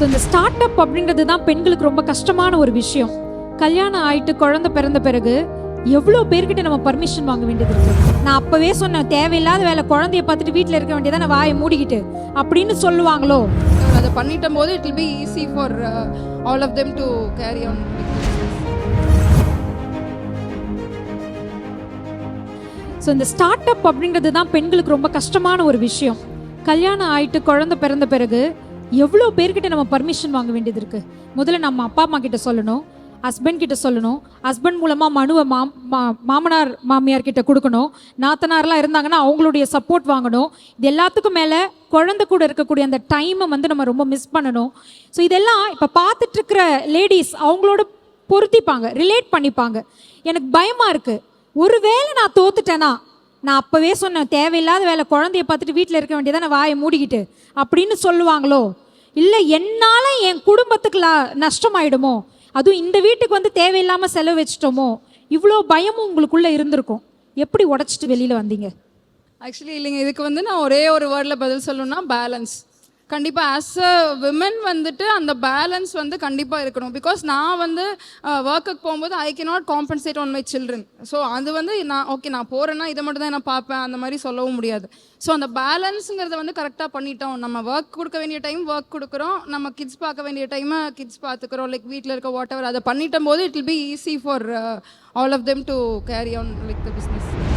So இந்த start up அப்படின்றது தான் பெண்களுக்கு ரொம்ப கஷ்டமான ஒரு விஷயம். கல்யாணம் ஆயிட்டு குழந்தை பிறந்த பிறகு எவ்வளோ பேர்கிட்ட நம்ம பர்மிஷன் வாங்க வேண்டியது இருக்கு? நான் அப்பவே சொன்னேன் தேவையில்லாத வேலை குழந்தைய பார்த்துட்டு வீட்டில் இருக்க வேண்டியதை நான் வாயை மூடிக்கிட்டு. அப்படின்னு சொல்லுவாங்களோ? அதை பண்ணிட்டும் போது it will be easy for all of them to carry on so இந்த ஸ்டார்ட் அப் அப்படின்றது தான் பெண்களுக்கு ரொம்ப கஷ்டமான ஒரு விஷயம். கல்யாணம் ஆயிட்டு குழந்தை பிறந்த பிறகு எவ்வளோ பேர்கிட்ட நம்ம பர்மிஷன் வாங்க வேண்டியது இருக்குது முதல்ல நம்ம அப்பா அம்மா கிட்ட சொல்லணும். ஹஸ்பண்ட் கிட்ட சொல்லணும். ஹஸ்பண்ட் மூலமாக மனுவை மாம் மா- மாமனார் மாமியார் கிட்ட கொடுக்கணும். நாத்தனார்லாம் இருந்தாங்கன்னா அவங்களுடைய சப்போர்ட் வாங்கணும். இது எல்லாத்துக்கும் மேலே குழந்தை கூட இருக்கக்கூடிய அந்த டைமை வந்து நம்ம ரொம்ப மிஸ் பண்ணணும். ஸோ இதெல்லாம் இப்போ பார்த்துட்ருக்கிற லேடிஸ் அவங்களோட பொருத்திப்பாங்க ரிலேட் பண்ணிப்பாங்க. எனக்கு பயமாக இருக்குது ஒருவேளை நான் தோத்துட்டேன்னா நான் அப்போவே சொன்னேன் தேவையில்லாத வேலை குழந்தைய பார்த்துட்டு வீட்டில் இருக்க வேண்டியதான் நான் வாயை மூடிக்கிட்டு? அப்படின்னு சொல்லுவாங்களோ? இல்லை என்னால் என் குடும்பத்துக்கு லா- நஷ்டமாயிடுமோ? அதுவும் இந்த வீட்டுக்கு வந்து தேவையில்லாமல் செலவு வச்சிட்டோமோ? இவ்வளோ பயமும் உங்களுக்குள்ளே இருந்திருக்கும். எப்படி உடச்சிட்டு வெளியில் வந்தீங்க? ஆக்சுவலி இல்லைங்க. இதுக்கு வந்து நான் ஒரே ஒரு வேர்டில் பதில் சொல்லணும்னா பேலன்ஸ் கண்டிப்பாக ஆஸ் அ விமன் வந்துட்டு அந்த பேலன்ஸ் வந்து கண்டிப்பாக இருக்கணும். பிகாஸ் நான் வந்து ஒர்க்குக்கு போகும்போது I can not compensate on my children so அது வந்து நான் ஓகே நான் போகிறேன்னா இதை மட்டும் தான் நான் பார்ப்பேன். அந்த மாதிரி சொல்லவும் முடியாது. ஸோ அந்த பேலன்ஸுங்கிறத வந்து கரெக்டாக பண்ணிட்டோம். நம்ம ஒர்க் கொடுக்க வேண்டிய டைம் ஒர்க் கொடுக்குறோம். நம்ம கிட்ஸ் பார்க்க வேண்டிய டைமை கிட்ஸ் பார்த்துக்கிறோம். லைக் வீட்டில் இருக்க வாட் எவர் அதை பண்ணிட்டும் போது it will be easy for all of them to carry on like the business